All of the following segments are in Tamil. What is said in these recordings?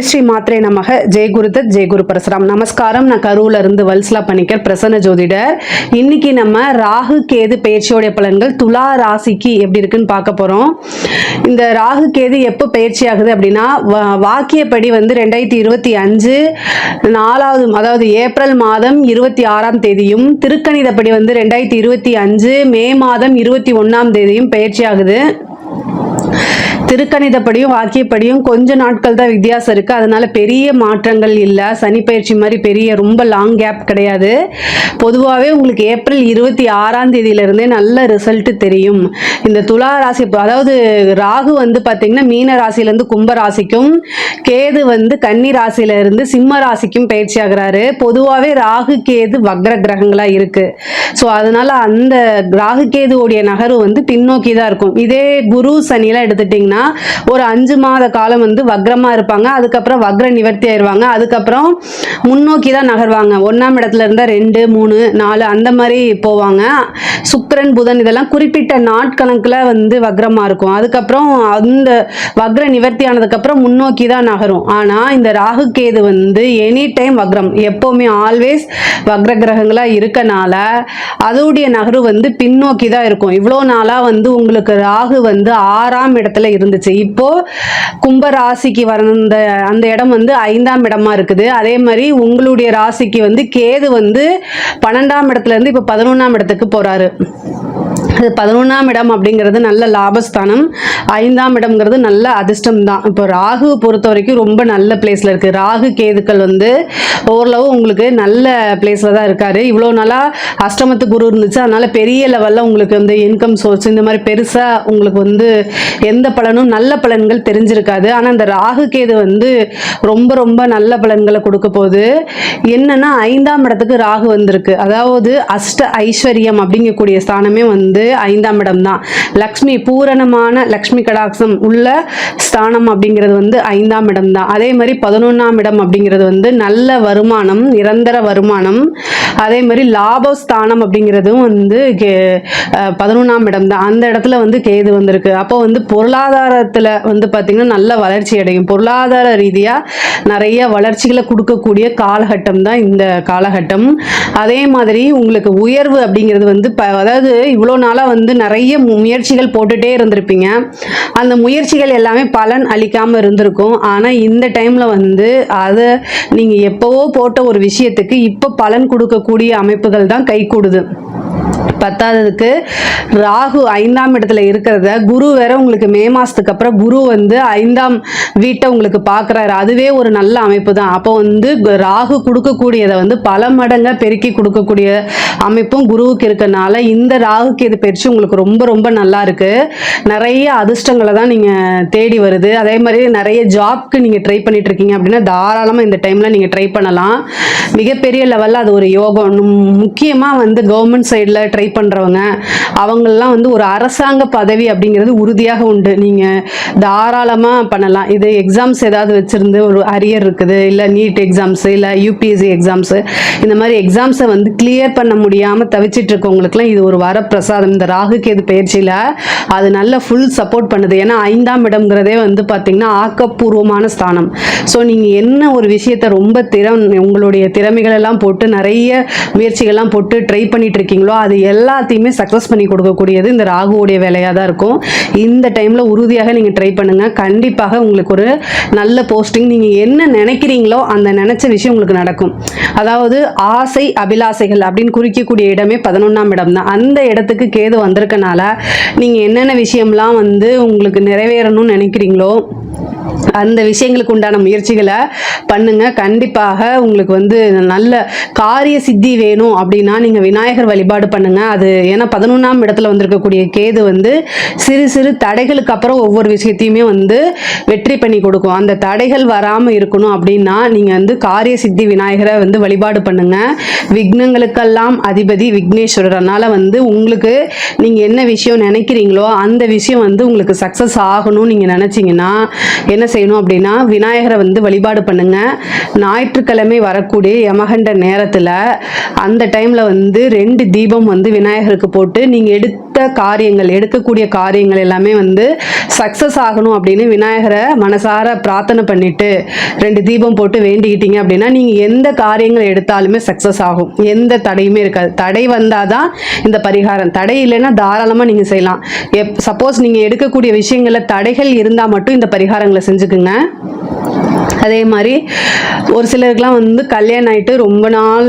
ஸ்ரீ மாத்ரே நமக. ஜெய் ஜெயகுரு குரு பரசுராம். நமஸ்காரம். நான் கரூல இருந்து வல்சலா பணிக்கர் பிரசன்ன ஜோதிடர். இன்னைக்கு நம்ம ராகு கேது பயிற்சியோடைய பலன்கள் துலா ராசிக்கு எப்படி இருக்குன்னு பார்க்க போறோம். இந்த ராகு கேது எப்போ பயிற்சி ஆகுது அப்படின்னா வா- வாக்கியப்படி வந்து ரெண்டாயிரத்தி இருபத்தி அஞ்சு நாலாவது அதாவது ஏப்ரல் மாதம் இருபத்தி ஆறாம் தேதியும் திருக்கணிதப்படி வந்து ரெண்டாயிரத்தி இருபத்தி அஞ்சு மே மாதம் இருபத்தி ஒன்றாம் தேதியும் பயிற்சி ஆகுது. திருக்கணிதப்படியும் வாக்கியப்படியும் கொஞ்ச நாட்கள் தான் வித்தியாசம் இருக்குது அதனால பெரிய மாற்றங்கள் இல்லை. சனி பயிற்சி மாதிரி பெரிய ரொம்ப லாங் கேப் கிடையாது. பொதுவாகவே உங்களுக்கு ஏப்ரல் இருபத்தி ஆறாம் தேதியிலிருந்தே நல்ல ரிசல்ட் தெரியும். இந்த துலா ராசி அதாவது ராகு வந்து பார்த்தீங்கன்னா மீன ராசியிலேருந்து கும்ப ராசிக்கும் கேது வந்து கன்னி ராசியிலேருந்து சிம்ம ராசிக்கும் பயிற்சி ஆகிறாரு. பொதுவாகவே ராகு கேது வக்ர கிரகங்களாக இருக்குது ஸோ அதனால அந்த ராகு கேதுவோடைய நகர்வு வந்து பின்னோக்கி தான் இருக்கும். இதே குரு சனிலாம் எடுத்துட்டிங்கன்னா ஒரு அஞ்சு மாத காலம் வந்து வக்ரமாக இருப்பாங்க. அதுக்கப்புறம் வக்ர நிவர்த்தி ஆயிடுவாங்க அதுக்கப்புறம் முன்னோக்கி தான் நகர்வாங்க. ஒன்றாம் இடத்துல இருந்தால் ரெண்டு மூணு நாலு அந்த மாதிரி போவாங்க. சுக்கரன் புதன் இதெல்லாம் குறிப்பிட்ட நாட்கணக்கில் வந்து வக்ரமாக இருக்கும். அதுக்கப்புறம் அந்த வக்ர நிவர்த்தி ஆனதுக்கப்புறம் முன்னோக்கி தான் நகரும். ஆனால் இந்த ராகு கேது வந்து எனி டைம் வக்ரம். எப்போவுமே ஆல்வேஸ் வக்ர கிரகங்களாக இருக்கனால அதோடைய நகர்வு வந்து பின்னோக்கி தான் இருக்கும். இவ்வளோ நாளாக வந்து உங்களுக்கு ராகு வந்து ஆறாம் இடத்துல இருந்துச்சு இப்போ கும்ப ராசிக்கு வந்த அந்த இடம் வந்து ஐந்தாம் இடமா இருக்குது. அதே மாதிரி உங்களுடைய ராசிக்கு வந்து கேது வந்து பன்னெண்டாம் இடத்துல இருந்து இப்போ பதினொன்றாம் இடத்துக்கு போறாரு. பதினொன்றாம் இடம் அப்படிங்கிறது நல்ல லாபஸ்தானம். ஐந்தாம் இடம்ங்கிறது நல்ல அதிர்ஷ்டம் தான் இப்போ ராகு பொறுத்த வரைக்கும் ரொம்ப நல்ல பிளேஸில் இருக்குது ராகு கேதுக்கள் வந்து ஓரளவு உங்களுக்கு நல்ல பிளேஸில் தான் இருக்கார். இவ்வளோ நாளாக அஷ்டமத்து குரு இருந்துச்சு. அதனால் பெரிய லெவலில் உங்களுக்கு வந்து இன்கம் சோர்ஸ் இந்த மாதிரி பெருசாக உங்களுக்கு வந்து எந்த பலனும் நல்ல பலன்கள் தெரிஞ்சிருக்காது. ஆனால் இந்த ராகு கேது வந்து ரொம்ப ரொம்ப நல்ல பலன்களை கொடுக்க போகுது. என்னென்னா ஐந்தாம் இடத்துக்கு ராகு வந்திருக்கு. அதாவது அஷ்ட ஐஸ்வர்யம் அப்படிங்கக்கூடிய ஸ்தானமே வந்து ஐந்தாம் இடம் தான். லக்ஷ்மி பூரணமான லக்ஷ்மி கடாட்சம் உள்ள ஸ்தானம் அப்படிங்கிறது வந்து ஐந்தாம் இடம் தான். அதே மாதிரி பதினொன்றாம் இடம் அப்படிங்கிறது வந்து நல்ல வருமானம் நிரந்தர வருமானம் அதே மாதிரி லாபஸ்தானம் அப்படிங்கிறதும் வந்து பதினொன்றாம் இடம் தான். அந்த இடத்துல வந்து கேது வந்திருக்கு. அப்போ வந்து பொருளாதாரத்தில் வந்து பார்த்திங்கன்னா நல்ல வளர்ச்சி அடையும். பொருளாதார ரீதியாக நிறைய வளர்ச்சிகளை கொடுக்கக்கூடிய காலகட்டம் தான் இந்த காலகட்டம். அதே மாதிரி உங்களுக்கு உயர்வு அப்படிங்கிறது வந்து ப அதாவது இவ்வளோ நாளாக வந்து நிறைய மு- முயற்சிகள் போட்டுட்டே இருந்திருப்பீங்க. அந்த முயற்சிகள் எல்லாமே பலன் அளிக்காமல் இருந்திருக்கும். ஆனால் இந்த டைமில் வந்து அதை நீங்கள் எப்போவோ போட்ட ஒரு விஷயத்துக்கு இப்போ பலன் கொடுக்க கொடுக்கக்கூடிய அமைப்புகள் தான் கை கூடுது. பத்தாததுக்கு ராகு ஐந்தாம் இடத்துல இருக்கிறத குரு வேற உங்களுக்கு மே மாசத்துக்கு அப்புறம் குரு வந்து ஐந்தாம் வீட்டை உங்களுக்கு பார்க்குறாரு. அதுவே ஒரு நல்ல அமைப்பு தான் அப்போ வந்து ராகு கொடுக்கக்கூடியதை வந்து பல மடங்கா பெருக்கி கொடுக்கக்கூடிய அமைப்பும் குருவுக்கு இருக்கனால இந்த ராகுக்கு இது பெருச்சு உங்களுக்கு ரொம்ப ரொம்ப நல்லா இருக்கு. நிறைய அதிர்ஷ்டங்களை தான் நீங்க தேடி வருது. அதே மாதிரி நிறைய ஜாப்க்கு நீங்க ட்ரை பண்ணிட்டு இருக்கீங்க அப்படின்னா தாராளமா இந்த டைம்ல நீங்க ட்ரை பண்ணலாம். மிகப்பெரிய லெவல்ல அது ஒரு யோகம். முக்கியமாக முக்கியமா வந்து கவர்மெண்ட் சைடில் ட்ரை பண்றவங்க அவங்களெலாம் வந்து ஒரு அரசாங்க பதவி அப்படிங்கிறது உறுதியாக உண்டு. நீங்கள் தாராளமாக பண்ணலாம். இது எக்ஸாம்ஸ் ஏதாவது வச்சுருந்து ஒரு அரியர் இருக்குது இல்லை நீட் எக்ஸாம்ஸு இல்லை யூபிஎஸ்சி எக்ஸாம்ஸு இந்த மாதிரி எக்ஸாம்ஸை வந்து கிளியர் பண்ண முடியாமல் தவிச்சிட்டு இருக்கவங்களுக்குலாம் இது ஒரு வரப்பிரசாதம். இந்த ராகு கேது அது நல்ல ஃபுல் சப்போர்ட் பண்ணுது. ஏன்னா ஐந்தாம் இடம்ங்கிறதே வந்து பார்த்திங்கன்னா ஆக்கப்பூர்வமான ஸ்தானம். ஸோ நீங்கள் என்ன ஒரு விஷயத்தை ரொம்ப திறம் உங்களுடைய திறமைகளெல்லாம் போட்டு நிறைய முயற்சிகள்லாம் போட்டு ட்ரை பண்ணிட்டு இருக்கீங்களோ அது எல்லாத்தையுமே சக்ஸஸ் பண்ணி கொடுக்கக்கூடியது இந்த ராகுவோடைய வேலையாக தான் இருக்கும். இந்த டைமில் உறுதியாக நீங்கள் ட்ரை பண்ணுங்கள் கண்டிப்பாக உங்களுக்கு ஒரு நல்ல போஸ்டிங் நீங்கள் என்ன நினைக்கிறீங்களோ அந்த நினச்ச விஷயம் உங்களுக்கு நடக்கும். அதாவது ஆசை அபிலாசைகள் அப்படின்னு குறிக்கக்கூடிய இடமே பதினொன்றாம் இடம் தான். அந்த இடத்துக்கு கேது வந்திருக்கனால நீங்கள் என்னென்ன விஷயம்லாம் வந்து உங்களுக்கு நிறைவேறணும்னு நினைக்கிறீங்களோ அந்த விஷயங்களுக்கு உண்டான முயற்சிகளை பண்ணுங்க. கண்டிப்பாக உங்களுக்கு வந்து நல்ல காரிய சித்தி வேணும் அப்படின்னா நீங்கள் விநாயகர் வழிபாடு பண்ணுங்க. அது ஏன்னா பதினொன்றாம் இடத்துல வந்திருக்கக்கூடிய கேது வந்து சிறு சிறு தடைகளுக்கு அப்புறம் ஒவ்வொரு விஷயத்தையுமே வந்து வெற்றி பண்ணி கொடுக்கும். அந்த தடைகள் வராமல் இருக்கணும் அப்படின்னா நீங்கள் வந்து காரிய சித்தி விநாயகரை வந்து வழிபாடு பண்ணுங்க. விக்னங்களுக்கெல்லாம் அதிபதி விக்னேஸ்வரர். அதனால வந்து உங்களுக்கு நீங்கள் என்ன விஷயம் நினைக்கிறீங்களோ அந்த விஷயம் வந்து உங்களுக்கு சக்ஸஸ் ஆகணும்னு நீங்கள் நினச்சிங்கன்னா என்ன செய்யணும் அப்படின்னா விநாயகரை வந்து வழிபாடு பண்ணுங்க. ஞாயிற்றுக்கிழமை வரக்கூடிய யமகண்ட நேரத்தில் அந்த டைமில் வந்து ரெண்டு தீபம் வந்து விநாயகருக்கு போட்டு நீங்கள் எடுத்து காரியங்கள் எடுக்கக்கூடிய காரியங்கள் எல்லாமே வந்து சக்ஸஸ் ஆகணும் அப்படின்னு விநாயகரை மனசார பிரார்த்தனை பண்ணிட்டு ரெண்டு தீபம் போட்டு வேண்டிக்கிட்டீங்க அப்படின்னா நீங்கள் எந்த காரியங்கள் எடுத்தாலுமே சக்ஸஸ் ஆகும். எந்த தடையுமே இருக்காது. தடை வந்தால் தான் இந்த பரிகாரம். தடை இல்லைன்னா தாராளமாக நீங்கள் செய்யலாம். எப் சப்போஸ் நீங்கள் எடுக்கக்கூடிய விஷயங்களில் தடைகள் இருந்தால் மட்டும் இந்த பரிகாரங்களை செஞ்சுக்குங்க. அதே மாதிரி ஒரு சிலருக்குலாம் வந்து கல்யாணம் ஆகிட்டு ரொம்ப நாள்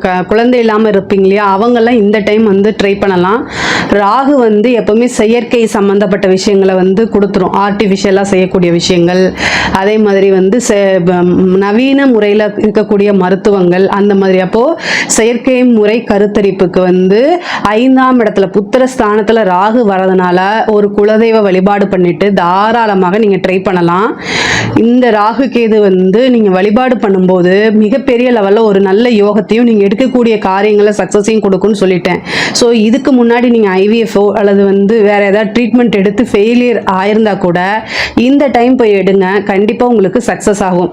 க குழந்தை இல்லாமல் இருப்பீங்க இல்லையா? அவங்கெல்லாம் இந்த டைம் வந்து ட்ரை பண்ணலாம். ராகு வந்து எப்போவுமே செயற்கை சம்மந்தப்பட்ட விஷயங்களை வந்து கொடுத்துரும். ஆர்டிஃபிஷியலாக செய்யக்கூடிய விஷயங்கள் அதே மாதிரி வந்து செ- நவீன முறையில் இருக்கக்கூடிய மருத்துவங்கள் அந்த மாதிரி. அப்போது செயற்கை முறை கருத்தரிப்புக்கு வந்து ஐந்தாம் இடத்துல புத்திர ஸ்தானத்தில் ராகு வரதுனால ஒரு குலதெய்வ வழிபாடு பண்ணிட்டு தாராளமாக நீங்கள் ட்ரை பண்ணலாம். இந்த ராகு கேது வந்து நீங்கள் வழிபாடு பண்ணும்போது மிகப்பெரிய லெவலில் ஒரு நல்ல யோகத்தையும் நீங்கள் எடுக்கக்கூடிய காரியங்களை சக்ஸஸையும் கொடுக்கும்னு சொல்லிட்டேன். ஸோ இதுக்கு முன்னாடி நீங்கள் ஐவிஎஃப்ஓ அல்லது வந்து வேற ஏதாவது ட்ரீட்மெண்ட் எடுத்து ஃபெயிலியர் ஆயிருந்தா கூட இந்த டைம் போய் எடுங்க. கண்டிப்பாக உங்களுக்கு சக்ஸஸ் ஆகும்.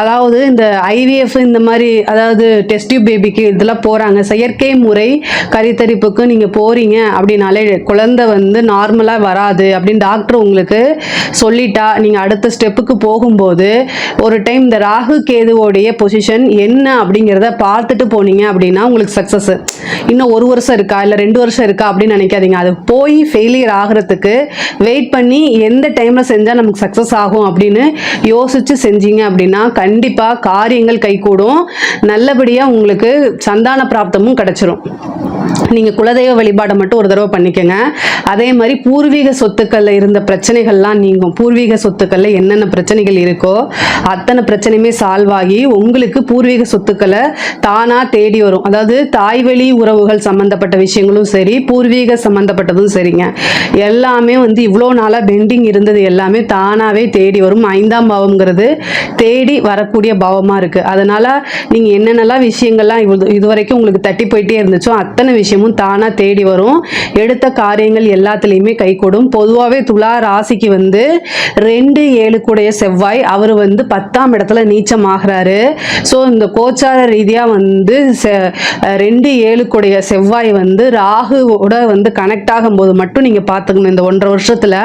அதாவது இந்த ஐவிஎஃப் இந்த மாதிரி அதாவது டெஸ்ட் பேபிக்கு இதெல்லாம் போகிறாங்க செயற்கை முறை கரித்தரிப்புக்கு நீங்கள் போகிறீங்க அப்படின்னாலே குழந்தை வந்து நார்மலாக வராது அப்படின்னு டாக்டர் உங்களுக்கு சொல்லிட்டா நீங்கள் அடுத்த ஸ்டெப்புக்கு போகும்போது ஒரு டைம் இந்த ராகு கேதுவோடைய பொசிஷன் என்ன அப்படிங்கிறத பார்த்துட்டு போனீங்க அப்படின்னா உங்களுக்கு சக்ஸஸ் இன்னும் ஒரு வருஷம் இருக்கா? இல்லை ரெண்டு வருஷம் இருக்கா? அப்படின்னு நினைக்காதீங்க. அது போய் ஃபெயிலியர் ஆகிறதுக்கு வெயிட் பண்ணி எந்த டைமில் செஞ்சால் நமக்கு சக்ஸஸ் ஆகும் அப்படின்னு யோசிச்சு செஞ்சீங்க அப்படின்னா கண்டிப்பாக காரியங்கள் கைகூடும். நல்லபடியாக உங்களுக்கு சந்தான பிராப்தமும் கிடைச்சிரும். நீங்கள் குலதெய்வ வழிபாடை மட்டும் ஒரு தடவை பண்ணிக்கோங்க. அதே மாதிரி பூர்வீக சொத்துக்களில் இருந்த பிரச்சனைகள்லாம் நீங்கும். பூர்வீக சொத்துக்களில் என்னென்ன பிரச்சனைகள் இருக்கோ அத்தனை பிரச்சனையுமே சால்வ் ஆகி உங்களுக்கு பூர்வீக சொத்துக்களை தானாக தேடி வரும். அதாவது தாய்வழி உறவுகள் சம்மந்தப்பட்ட விஷயங்களும் சரி பூர்வீக சம்மந்தப்பட்டதும் சரிங்க. எல்லாமே வந்து இவ்வளோ நாளாக பெண்டிங் இருந்தது எல்லாமே தானாகவே தேடி வரும். ஐந்தாம் பாவம்ங்கிறது தேடி வரக்கூடிய பாவமாக இருக்குது அதனால் நீங்கள் என்னென்னலாம் விஷயங்கள்லாம் இது இதுவரைக்கும் உங்களுக்கு தட்டி போயிட்டே இருந்துச்சோ அத்தனை விஷயமும் தானாக தேடி வரும். எடுத்த காரியங்கள் எல்லாத்துலேயுமே கை கைகூடும் பொதுவாகவே துலா ராசிக்கு வந்து ரெண்டு ஏழு கூடைய செவ்வாய் அவர் வந்து பத்தாம் இடத்துல நீச்சம் ஆகிறாரு ஸோ இந்த கோச்சார ரீதியாக வந்து ரெண்டு ஏழு கூடைய செவ்வாய் வந்து ராகுவோட வந்து கனெக்ட் ஆகும்போது மட்டும் நீங்கள் பார்த்துக்கணும் இந்த ஒன்றரை வருஷத்தில்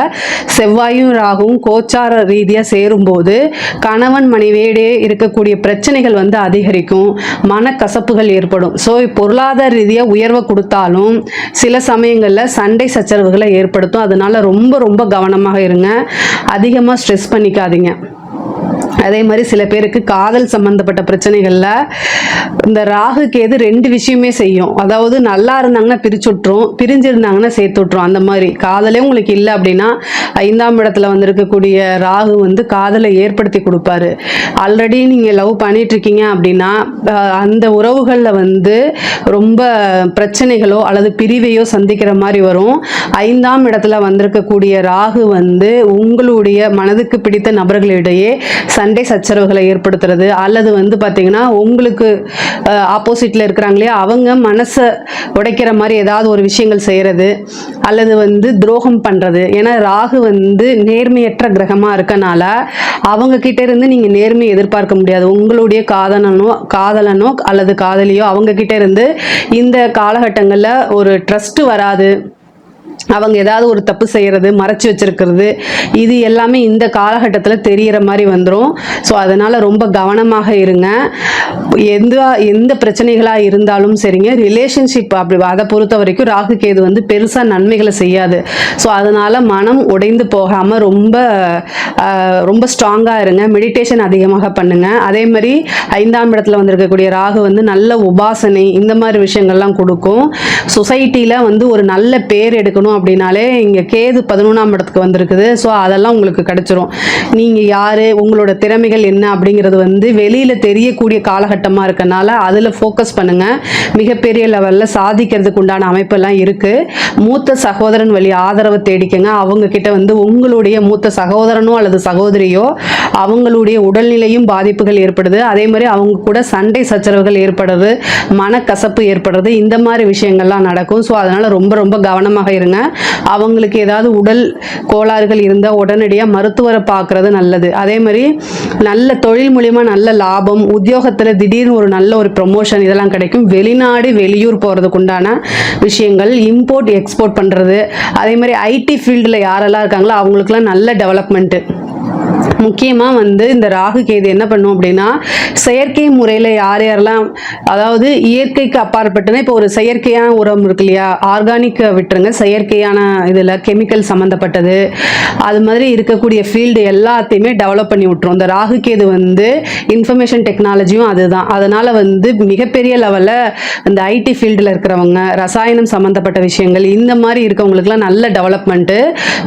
செவ்வாயும் ராகுவும் கோச்சார ரீதியாக சேரும்போது கணவன் மனைவியிடையே இருக்கக்கூடிய பிரச்சனைகள் வந்து அதிகரிக்கும். மனக்கசப்புகள் ஏற்படும். ஸோ பொருளாதார ரீதியாக உயர்வை கொடுத்தாலும் சில சமயங்களில் சண்டை சச்சரவுகளை ஏற்படுத்தும். அதனால ரொம்ப ரொம்ப கவனமாக இருங்க. அதிகமாக ஸ்ட்ரெஸ் பண்ணிக்காதீங்க. அதே மாதிரி சில பேருக்கு காதல் சம்பந்தப்பட்ட பிரச்சனைகளில் இந்த ராகு கேது ரெண்டு விஷயமே செய்யும். அதாவது நல்லா இருந்தாங்கன்னா பிரிச்சு விட்டுரும் பிரிஞ்சிருந்தாங்கன்னா சேர்த்து விட்டுரும் அந்த மாதிரி காதலே உங்களுக்கு இல்லை அப்படின்னா ஐந்தாம் இடத்துல வந்திருக்கக்கூடிய ராகு வந்து காதலை ஏற்படுத்தி கொடுப்பாரு. ஆல்ரெடி நீங்கள் லவ் பண்ணிட்டு இருக்கீங்க அப்படின்னா அந்த உறவுகளில் வந்து ரொம்ப பிரச்சனைகளோ அல்லது பிரிவையோ சந்திக்கிற மாதிரி வரும். ஐந்தாம் இடத்துல வந்திருக்கக்கூடிய ராகு வந்து உங்களுடைய மனதுக்கு பிடித்த நபர்களிடையே சன் சண்டை சச்சரவுகளை ஏற்படுத்துறது அல்லது வந்து பார்த்தீங்கன்னா உங்களுக்கு ஆப்போசிட்டில் இருக்கிறாங்க இல்லையா அவங்க மனசை உடைக்கிற மாதிரி ஏதாவது ஒரு விஷயங்கள் செய்கிறது அல்லது வந்து துரோகம் பண்ணுறது ஏன்னா ராகு வந்து நேர்மையற்ற கிரகமாக இருக்கனால அவங்க இருந்து நீங்கள் நேர்மையை எதிர்பார்க்க முடியாது. உங்களுடைய காதலனோ காதலனோ அல்லது காதலியோ அவங்க இருந்து இந்த காலகட்டங்களில் ஒரு ட்ரஸ்ட்டு வராது. அவங்க ஏதாவது ஒரு தப்பு செய்கிறது மறைச்சி வச்சிருக்கிறது இது எல்லாமே இந்த காலகட்டத்தில் தெரியிற மாதிரி வந்துடும் ஸோ அதனால் ரொம்ப கவனமாக இருங்க. எந்த எந்த பிரச்சனைகளாக இருந்தாலும் சரிங்க. ரிலேஷன்ஷிப் அப்படி அதை பொறுத்த வரைக்கும் ராகு கேது வந்து பெருசாக நன்மைகளை செய்யாது. ஸோ அதனால் மனம் உடைந்து போகாமல் ரொம்ப ரொம்ப ஸ்ட்ராங்காக இருங்க. மெடிடேஷன் அதிகமாக பண்ணுங்க. அதே மாதிரி ஐந்தாம் இடத்துல வந்திருக்கக்கூடிய ராகு வந்து நல்ல உபாசனை இந்த மாதிரி விஷயங்கள்லாம் கொடுக்கும். சொசைட்டியில் வந்து ஒரு நல்ல பேர் எடுக்கணும் அப்படின்னாலே இங்கே கேது பதினொன்றாம் இடத்துக்கு வந்திருக்குது. ஸோ அதெல்லாம் உங்களுக்கு கிடச்சிரும். நீங்கள் யார் உங்களோட திறமைகள் என்ன அப்படிங்கிறது வந்து வெளியில் தெரியக்கூடிய காலகட்டமாக இருக்கனால அதில் ஃபோக்கஸ் பண்ணுங்கள் மிகப்பெரிய லெவலில் சாதிக்கிறதுக்கு உண்டான அமைப்பெல்லாம் இருக்குது மூத்த சகோதரன் வழி ஆதரவை தேடிக்கங்க. அவங்கக்கிட்ட வந்து உங்களுடைய மூத்த சகோதரனோ அல்லது சகோதரியோ அவங்களுடைய உடல்நிலையும் பாதிப்புகள் ஏற்படுது. அதே மாதிரி அவங்க கூட சண்டை சச்சரவுகள் ஏற்படுறது மனக்கசப்பு ஏற்படுறது இந்த மாதிரி விஷயங்கள்லாம் நடக்கும். ஸோ அதனால் ரொம்ப ரொம்ப கவனமாக இருங்க. அவங்களுக்கு ஏதாவது உடல் கோளாறுகள் இருந்தால் உடனடியாக மருத்துவரை பார்க்குறது நல்லது. அதே மாதிரி நல்ல தொழில் மூலிமா நல்ல லாபம் உத்தியோகத்தில் திடீர்னு ஒரு நல்ல ஒரு ப்ரொமோஷன் இதெல்லாம் கிடைக்கும். வெளிநாடு வெளியூர் போகிறதுக்கு உண்டான விஷயங்கள் இம்போர்ட் எக்ஸ்போர்ட் பண்ணுறது அதே மாதிரி ஐடி ஃபீல்டில் யாரெல்லாம் இருக்காங்களோ அவங்களுக்குலாம் நல்ல டெவலப்மெண்ட்டு முக்கியமாக வந்து இந்த ராகு கேது என்ன பண்ணும் அப்படின்னா செயற்கை முறையில் யார் யாரெல்லாம் அதாவது இயற்கைக்கு அப்பாற்பட்டனா இப்போ ஒரு செயற்கையான உரம் இருக்கு இல்லையா ஆர்கானிக் விட்டுருங்க செயற்கையான இதில் கெமிக்கல் சம்மந்தப்பட்டது அது மாதிரி இருக்கக்கூடிய ஃபீல்டு எல்லாத்தையுமே டெவலப் பண்ணி விட்டுரும். இந்த ராகு கேது வந்து இன்ஃபர்மேஷன் டெக்னாலஜியும் அதுதான். அதனால் வந்து மிகப்பெரிய லெவலில் இந்த ஐடி ஃபீல்டில் இருக்கிறவங்க ரசாயனம் சம்மந்தப்பட்ட விஷயங்கள் இந்த மாதிரி இருக்கவங்களுக்குலாம் நல்ல டெவலப்மெண்ட்டு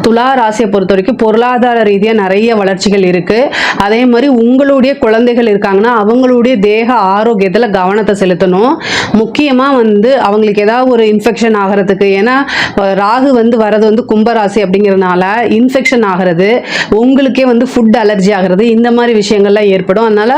துலா ராசியை பொறுத்த வரைக்கும் பொருளாதார ரீதியாக நிறைய வளர்ச்சிகள் இருக்கு. அதே மாதிரி உங்களுடைய குழந்தைகள் இருக்காங்கன்னா அவங்களுடைய தேக ஆரோக்கியத்தில் கவனத்தை செலுத்தணும். முக்கியமாக வந்து அவங்களுக்கு ஏதாவது ஒரு இன்ஃபெக்ஷன் ஆகிறதுக்கு ஏன்னா ராகு வந்து வரது வந்து கும்பராசி அப்படிங்கிறனால இன்ஃபெக்ஷன் ஆகிறது உங்களுக்கே வந்து ஃபுட் அலர்ஜி ஆகிறது இந்த மாதிரி விஷயங்கள்லாம் ஏற்படும். அதனால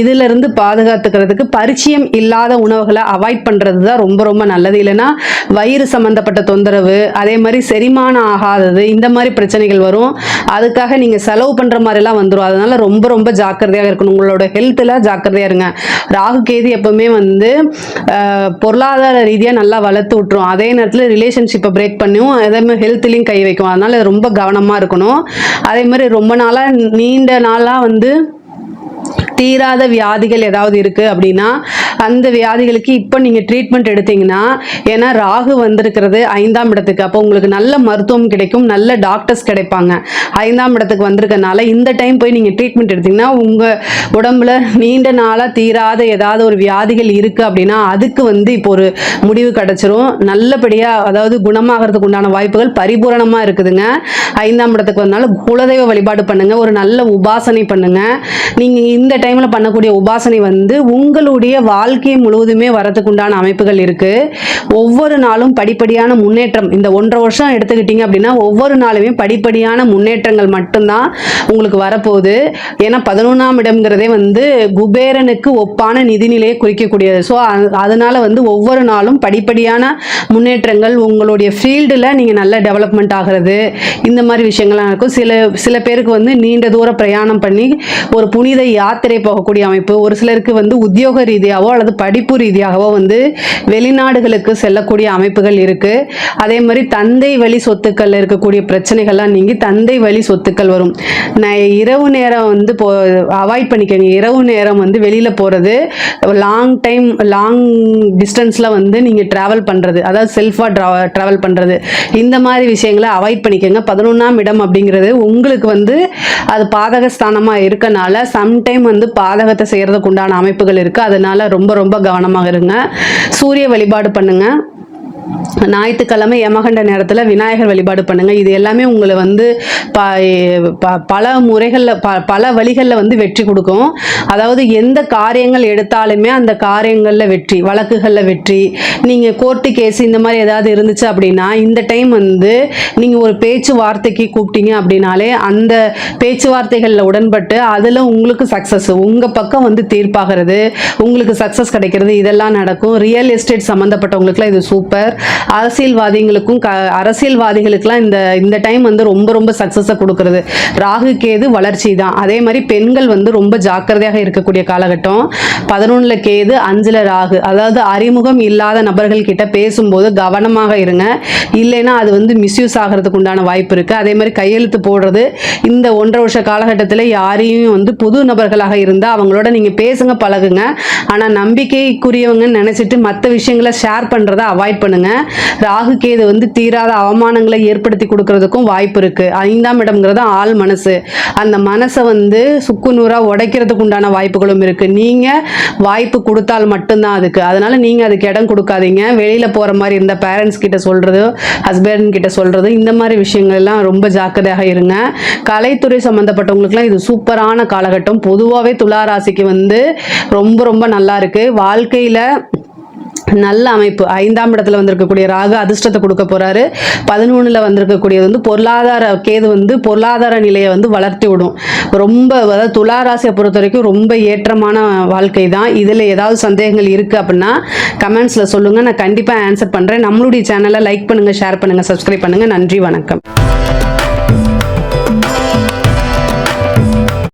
இதுல இருந்து பாதுகாத்துக்கிறதுக்கு பரிச்சயம் இல்லாத உணவுகளை அவாய்ட் பண்றது தான் ரொம்ப ரொம்ப நல்லது. இல்லைன்னா வயிறு சம்மந்தப்பட்ட தொந்தரவு அதே மாதிரி செரிமானம் ஆகாதது இந்த மாதிரி பிரச்சனைகள் வரும். அதுக்காக நீங்க செலவு பண்ற மாதிரிலாம் வந்துடும் அதனால ரொம்ப ரொம்ப ஜாக்கிரதையாக இருக்கணும். உங்களோட ஹெல்த்தில் ஜாக்கிரதையாக இருங்க. ராகு கேது எப்பவுமே வந்து பொருளாதார ரீதியாக நல்லா வளர்த்து விட்டுரும். அதே நேரத்தில் ரிலேஷன்ஷிப்பை பிரேக் பண்ணியும் அதே மாதிரி ஹெல்த்லையும் கை வைக்கும். அதனால ரொம்ப கவனமாக இருக்கணும். அதே மாதிரி ரொம்ப நாளாக நீண்ட நாளாக வந்து தீராத வியாதிகள் ஏதாவது இருக்குது அப்படின்னா அந்த வியாதிகளுக்கு இப்போ நீங்கள் ட்ரீட்மெண்ட் எடுத்தீங்கன்னா ஏன்னா ராகு வந்திருக்கிறது ஐந்தாம் இடத்துக்கு. அப்போ உங்களுக்கு நல்ல மருத்துவம் கிடைக்கும் நல்ல டாக்டர்ஸ் கிடைப்பாங்க. ஐந்தாம் இடத்துக்கு வந்திருக்கனால இந்த டைம் போய் நீங்கள் ட்ரீட்மெண்ட் எடுத்தீங்கன்னா உங்கள் உடம்புல நீண்ட நாளாக தீராத ஏதாவது ஒரு வியாதிகள் இருக்குது அப்படின்னா அதுக்கு வந்து இப்போ ஒரு முடிவு கிடச்சிரும். நல்லபடியாக அதாவது குணமாகறதுக்கு உண்டான வாய்ப்புகள் பரிபூரணமாக இருக்குதுங்க. ஐந்தாம் இடத்துக்கு வந்தனால குலதெய்வ வழிபாடு பண்ணுங்கள் ஒரு நல்ல உபாசனை பண்ணுங்கள் நீங்கள் இந்த டைமில் பண்ணக்கூடிய உபாசனை வந்து உங்களுடைய வா வாழ்க்கை முழுவதுமே வரதுக்குண்டான அமைப்புகள் இருக்கு. ஒவ்வொரு நாளும் படிப்படியான முன்னேற்றம். இந்த ஒன்றரை வருஷம் எடுத்துக்கிட்டீங்க அப்படின்னா ஒவ்வொரு நாளுமே படிப்படியான முன்னேற்றங்கள் மட்டும்தான் உங்களுக்கு வரப்போகுது. ஏன்னா பதினொன்றாம் இடம்ங்கிறதே வந்து குபேரனுக்கு ஒப்பான நிதிநிலையை குறிக்கக்கூடியது. ஸோ அதனால வந்து ஒவ்வொரு நாளும் படிப்படியான முன்னேற்றங்கள் உங்களுடைய ஃபீல்டில் நீங்கள் நல்ல டெவலப்மெண்ட் ஆகிறது இந்த மாதிரி விஷயங்கள்லாம் இருக்கும் சில சில பேருக்கு வந்து நீண்ட தூர பிரயாணம் பண்ணி ஒரு புனித யாத்திரை போகக்கூடிய அமைப்பு ஒரு சிலருக்கு வந்து உத்தியோக ரீதியாகவோ அல்லது படிப்பு ரீதியாகவோ வந்து வெளிநாடுகளுக்கு செல்லக்கூடிய அமைப்புகள் இருக்கு. அதே மாதிரி தந்தை வழி சொத்துக்கள் இருக்கக்கூடிய பிரச்சனைகள்லாம் நீங்கி தந்தை வழி சொத்துக்கள் வரும். நான் இரவு நேரம் வந்து போ அவாய்ட் பண்ணிக்கோங்க. இரவு நேரம் வந்து வெளியில் போகிறது லாங் டைம் லாங் டிஸ்டன்ஸில் வந்து நீங்கள் ட்ராவல் பண்ணுறது அதாவது செல்ஃபாக ட்ரா ட்ராவல் பண்ணுறது இந்த மாதிரி விஷயங்களை அவாய்ட் பண்ணிக்கோங்க. பதினொன்றாம் இடம் அப்படிங்கிறது உங்களுக்கு வந்து அது பாதக ஸ்தானமாக இருக்கனால சம்டைம் வந்து பாதகத்தை செய்கிறதுக்கு உண்டான அமைப்புகள் இருக்குது அதனால ரொம்ப ரொம்ப கவனமாக இருங்க. சூரிய வழிபாடு பண்ணுங்கள் ஞாயிற்றுக்கிழமை யமகண்ட நேரத்தில் விநாயகர் வழிபாடு பண்ணுங்கள் இது எல்லாமே உங்களை வந்து ப ப- பல முறைகளில் ப பல வழிகளில் வந்து வெற்றி கொடுக்கும். அதாவது எந்த காரியங்கள் எடுத்தாலுமே அந்த காரியங்களில் வெற்றி வழக்குகளில் வெற்றி. நீங்கள் கோர்ட்டு கேஸ் இந்த மாதிரி ஏதாவது இருந்துச்சு அப்படின்னா இந்த டைம் வந்து நீங்கள் ஒரு பேச்சுவார்த்தைக்கு கூப்பிட்டீங்க அப்படின்னாலே அந்த பேச்சுவார்த்தைகளில் உடன்பட்டு அதில் உங்களுக்கு சக்ஸஸ் உங்கள் பக்கம் வந்து தீர்ப்பாகிறது உங்களுக்கு சக்ஸஸ் கிடைக்கிறது இதெல்லாம் நடக்கும். ரியல் எஸ்டேட் சம்மந்தப்பட்டவங்களுக்குலாம் இது சூப்பர் அரசியல்வாதிகளுக்கும் க அரசியல்வாதிகளுக்கெல்லாம் இந்த இந்த டைம் வந்து ரொம்ப ரொம்ப சக்ஸஸை கொடுக்கறது. ராகு கேது வளர்ச்சி தான் அதே மாதிரி பெண்கள் வந்து ரொம்ப ஜாக்கிரதையாக இருக்கக்கூடிய காலகட்டம். பதினொன்றில் கேது அஞ்சில் ராகு. அதாவது அறிமுகம் இல்லாத நபர்கள் கிட்ட பேசும்போது கவனமாக இருங்க. இல்லைன்னா அது வந்து மிஸ்யூஸ் ஆகிறதுக்கு உண்டான வாய்ப்பு இருக்குது அதே மாதிரி கையெழுத்து போடுறது. இந்த ஒன்றரை வருஷ காலகட்டத்தில் யாரையும் வந்து புது நபர்களாக இருந்தால் அவங்களோட நீங்கள் பேசுங்க பழகுங்க. ஆனால் நம்பிக்கைக்குரியவங்கன்னு நினச்சிட்டு மற்ற விஷயங்களை ஷேர் பண்ணுறதை அவாய்ட் ராகு கேது வந்து தீராத அவமானங்களை ஏற்படுத்தி கொடுக்கறதுக்கும் வாய்ப்பு இருக்குது ஐந்தாம் இடம்ங்கிறது ஆள் மனசு. அந்த மனசை வந்து சுக்கு நூறாக உடைக்கிறதுக்கு உண்டான வாய்ப்புகளும் இருக்குது நீங்கள் வாய்ப்பு கொடுத்தால் மட்டும்தான் அதுக்கு. அதனால நீங்கள் அதுக்கு இடம் கொடுக்காதீங்க. வெளியில் போகிற மாதிரி இருந்த பேரண்ட்ஸ் கிட்ட சொல்கிறது ஹஸ்பண்ட் கிட்ட சொல்கிறது இந்த மாதிரி விஷயங்கள் எல்லாம் ரொம்ப ஜாக்கிரதையாக இருங்க. கலைத்துறை சம்மந்தப்பட்டவங்களுக்குலாம் இது சூப்பரான காலகட்டம். பொதுவாகவே துளாராசிக்கு வந்து ரொம்ப ரொம்ப நல்லா இருக்கு. வாழ்க்கையில் நல்ல அமைப்பு. ஐந்தாம் இடத்துல வந்திருக்கக்கூடிய ராக அதிர்ஷ்டத்தை கொடுக்க போறாரு. பதினொன்றில் வந்திருக்கக்கூடியது வந்து பொருளாதார கேது வந்து பொருளாதார நிலையை வந்து வளர்த்தி விடும். ரொம்ப அதாவது துலா ராசியை பொறுத்த வரைக்கும் ரொம்ப ஏற்றமான வாழ்க்கை தான். இதில் ஏதாவது சந்தேகங்கள் இருக்குது அப்படின்னா கமெண்ட்ஸில் சொல்லுங்கள் நான் கண்டிப்பாக ஆன்சர் பண்ணுறேன் நம்மளுடைய சேனலை லைக் பண்ணுங்கள் ஷேர் பண்ணுங்கள் சப்ஸ்கிரைப் பண்ணுங்கள் நன்றி வணக்கம்.